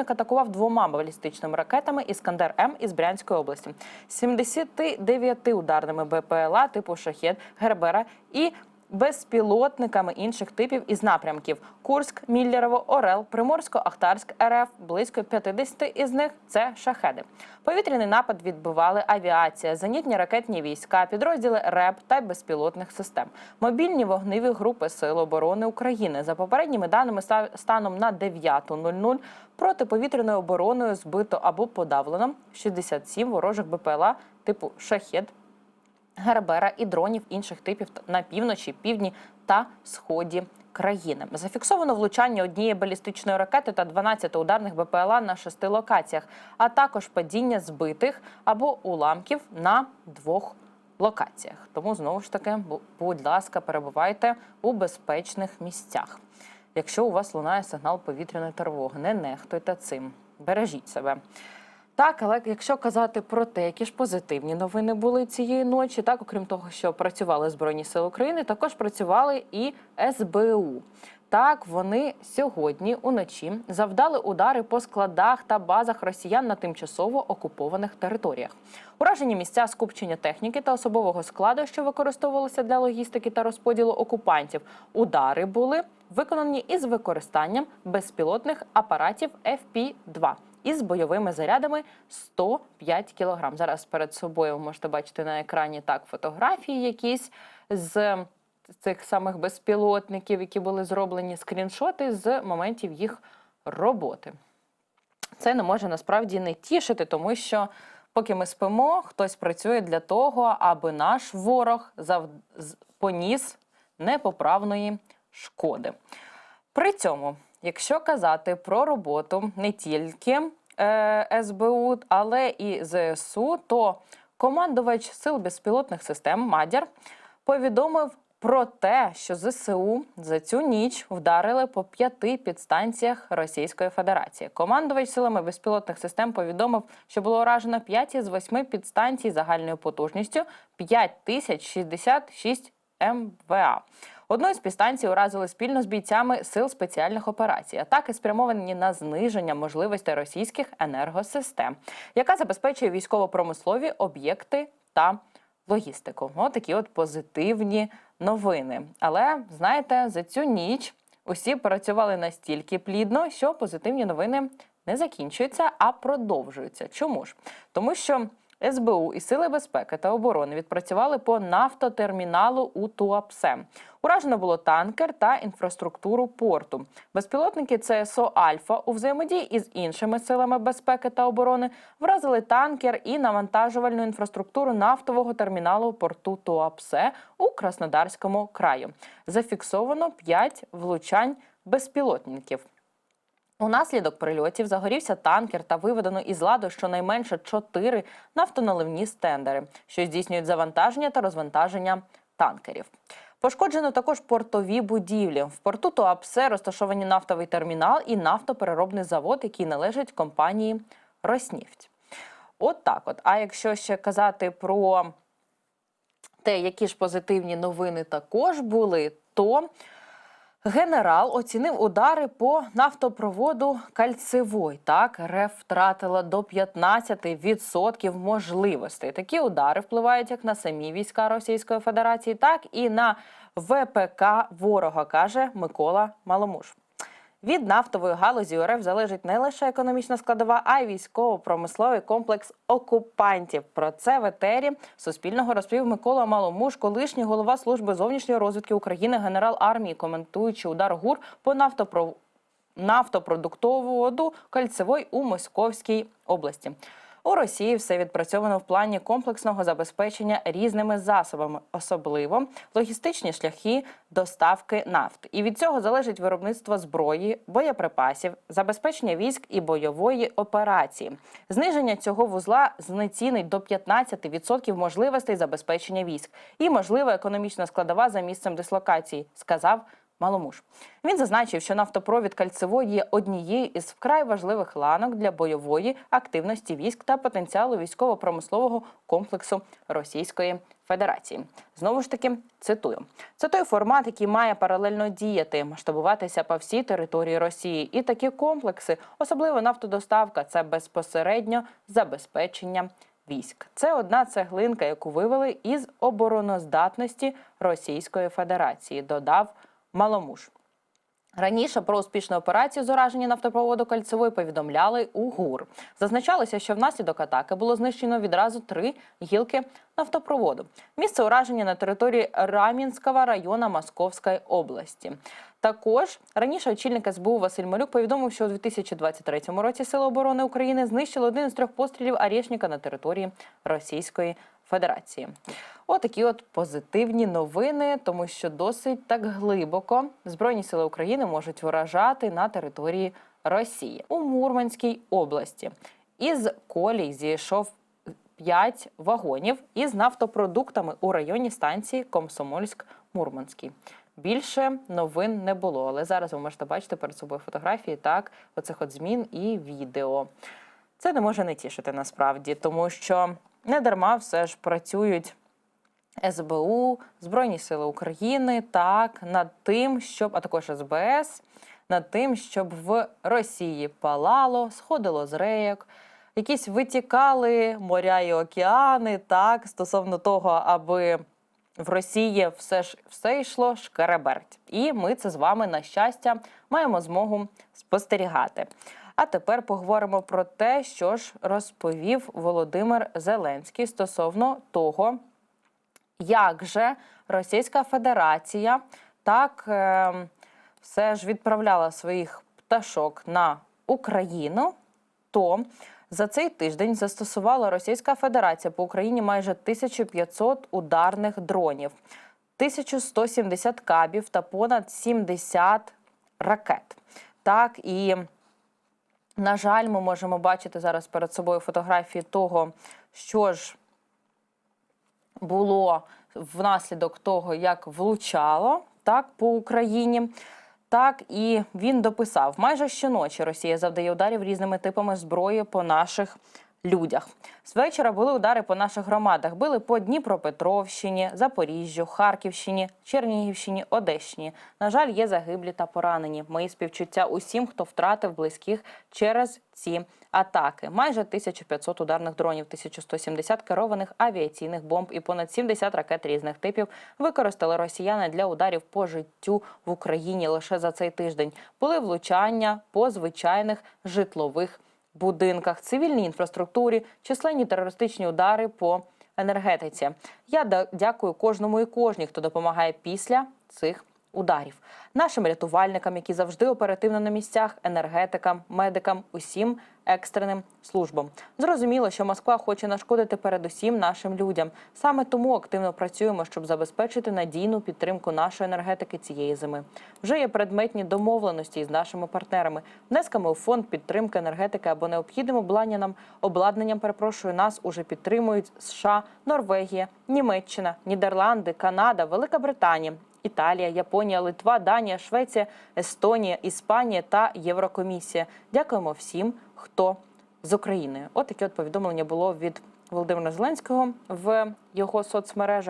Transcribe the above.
противник атакував двома балістичними ракетами Іскандер М із Брянської області, 79 ударними БПЛА типу Шахет, Гербера і безпілотниками інших типів із напрямків: Курськ, Міллєрово, Орел, Приморсько-Ахтарськ, РФ. Близько 50 із них це шахеди. Повітряний напад відбивали авіація, зенітні ракетні війська, підрозділи РЕБ та безпілотних систем, мобільні вогневі групи Сил оборони України. За попередніми даними ста- станом на 9.00 протиповітряною обороною збито або подавлено 67 ворожих БПЛА типу Шахед, Гербера і дронів інших типів на півночі, півдні та сході країни. Зафіксовано влучання однієї балістичної ракети та 12 ударних БПЛА на шести локаціях, а також падіння збитих або уламків на двох локаціях. Тому знову ж таки, будь ласка, перебувайте у безпечних місцях. Якщо у вас лунає сигнал повітряної тривоги, не нехтуйте цим. Бережіть себе. Так, але якщо казати про те, які ж позитивні новини були цієї ночі, так окрім того, що працювали Збройні Сили України, також працювали і СБУ. Так, вони сьогодні уночі завдали удари по складах та базах росіян на тимчасово окупованих територіях. Уражені місця скупчення техніки та особового складу, що використовувалися для логістики та розподілу окупантів. Удари були виконані із використанням безпілотних апаратів FP-2 із бойовими зарядами 105 кг. Зараз перед собою ви можете бачити на екрані так фотографії якісь з цих самих безпілотників, які були зроблені скріншоти з моментів їх роботи. Це не може насправді не тішити, тому що поки ми спимо, хтось працює для того, аби наш ворог зав... поніс непоправної шкоди. При цьому, якщо казати про роботу не тільки е, СБУ, але і ЗСУ, то командувач сил безпілотних систем Мадяр повідомив про те, що ЗСУ за цю ніч вдарили по п'яти підстанціях Російської Федерації. Командувач силами безпілотних систем повідомив, що було уражено 5 із 8 підстанцій загальною потужністю 5066 МВА. Одну із підстанцій уразили спільно з бійцями сил спеціальних операцій. Атаки спрямовані на зниження можливостей російських енергосистем, яка забезпечує військово-промислові об'єкти та логістику. Ось такі от позитивні новини. Але знаєте, за цю ніч усі працювали настільки плідно, що позитивні новини не закінчуються, а продовжуються. Чому ж? Тому що СБУ і Сили безпеки та оборони відпрацювали по нафтотерміналу у Туапсе. Уражено було танкер та інфраструктуру порту. Безпілотники ЦСО Альфа у взаємодії із іншими силами безпеки та оборони вразили танкер і навантажувальну інфраструктуру нафтового терміналу порту Туапсе у Краснодарському краю. Зафіксовано 5 влучань безпілотників. Унаслідок прильотів загорівся танкер та виведено із ладу щонайменше чотири нафтоналивні стендери, що здійснюють завантаження та розвантаження танкерів. Пошкоджено також портові будівлі. В порту Туапсе розташовані нафтовий термінал і нафтопереробний завод, який належить компанії Роснефть. От так от. А якщо ще казати про те, які ж позитивні новини також були, то Генерал оцінив удари по нафтопроводу Кальцевой. Так, РФ втратила до 15% можливостей. Такі удари впливають як на самі війська Російської Федерації, так і на ВПК ворога, каже Микола Маломуш. Від нафтової галузі РФ залежить не лише економічна складова, а й військово-промисловий комплекс окупантів. Про це в етері Суспільного розповів Микола Маломуш, колишній голова служби зовнішньої розвідки України, генерал армії, коментуючи удар ГУР по нафтопро... нафтопродуктову воду кальцевой у Московській області. У Росії все відпрацьовано в плані комплексного забезпечення різними засобами, особливо логістичні шляхи доставки нафти. І від цього залежить виробництво зброї, боєприпасів, забезпечення військ і бойової операції. Зниження цього вузла знецінить до 15% можливостей забезпечення військ і можлива економічна складова за місцем дислокації, сказав Маломуж. Він зазначив, що нафтопровід кальцевой є однією із вкрай важливих ланок для бойової активності військ та потенціалу військово-промислового комплексу Російської Федерації. Знову ж таки, цитую: це той формат, який має паралельно діяти, масштабуватися по всій території Росії. І такі комплекси, особливо нафтодоставка, це безпосередньо забезпечення військ. Це одна цеглинка, яку вивели із обороноздатності Російської Федерації, додав Маломуж. Раніше про успішну операцію з ураження нафтопроводу кольцевої повідомляли у ГУР. Зазначалося, що внаслідок атаки було знищено відразу три гілки нафтопроводу. Місце ураження на території Рамінського району Московської області. Також раніше очільник СБУ Василь Малюк повідомив, що у 2023 році Сили оборони України знищили один із трьох пострілів Арєшніка на території Російської Федерації. Отакі от позитивні новини, тому що досить так глибоко Збройні сили України можуть вражати на території Росії у Мурманській області. Із колій зійшов 5 вагонів із нафтопродуктами у районі станції Комсомольськ-Мурманський. Більше новин не було, але зараз ви можете бачити перед собою фотографії так, оцих от змін і відео. Це не може не тішити насправді, тому що не дарма все ж працюють СБУ, Збройні Сили України так над тим, щоб а також СБС, над тим, щоб в Росії палало, сходило з рейок, якісь витікали моря і океани, так стосовно того, аби в Росії все ж все йшло шкереберть. І ми це з вами на щастя маємо змогу спостерігати. А тепер поговоримо про те, що ж розповів Володимир Зеленський стосовно того, як же Російська Федерація так е, все ж відправляла своїх пташок на Україну, то за цей тиждень застосувала Російська Федерація по Україні майже 1500 ударних дронів, 1170 кабів та понад 70 ракет. Так і на жаль, ми можемо бачити зараз перед собою фотографії того, що ж було внаслідок того, як влучало так по Україні. Так і він дописав: майже щоночі Росія завдає ударів різними типами зброї по наших людях. З вечора були удари по наших громадах. Били по Дніпропетровщині, Запоріжжю, Харківщині, Чернігівщині, Одещині. На жаль, є загиблі та поранені. Мої співчуття усім, хто втратив близьких через ці атаки. Майже 1500 ударних дронів, 1170 керованих авіаційних бомб і понад 70 ракет різних типів використали росіяни для ударів по життю в Україні лише за цей тиждень. Були влучання по звичайних житлових будинках, цивільній інфраструктурі, численні терористичні удари по енергетиці. Я дякую кожному і кожній, хто допомагає після цих ударів. Нашим рятувальникам, які завжди оперативно на місцях, енергетикам, медикам, усім екстреним службам. Зрозуміло, що Москва хоче нашкодити передусім нашим людям. Саме тому активно працюємо, щоб забезпечити надійну підтримку нашої енергетики цієї зими. Вже є предметні домовленості із нашими партнерами, внесками у фонд підтримки енергетики або необхідним обладнанням, обладнанням, перепрошую, нас уже підтримують США, Норвегія, Німеччина, Нідерланди, Канада, Велика Британія. Італія, Японія, Литва, Данія, Швеція, Естонія, Іспанія та Єврокомісія. Дякуємо всім, хто з України. От таке от повідомлення було від Володимира Зеленського в його соцмережах.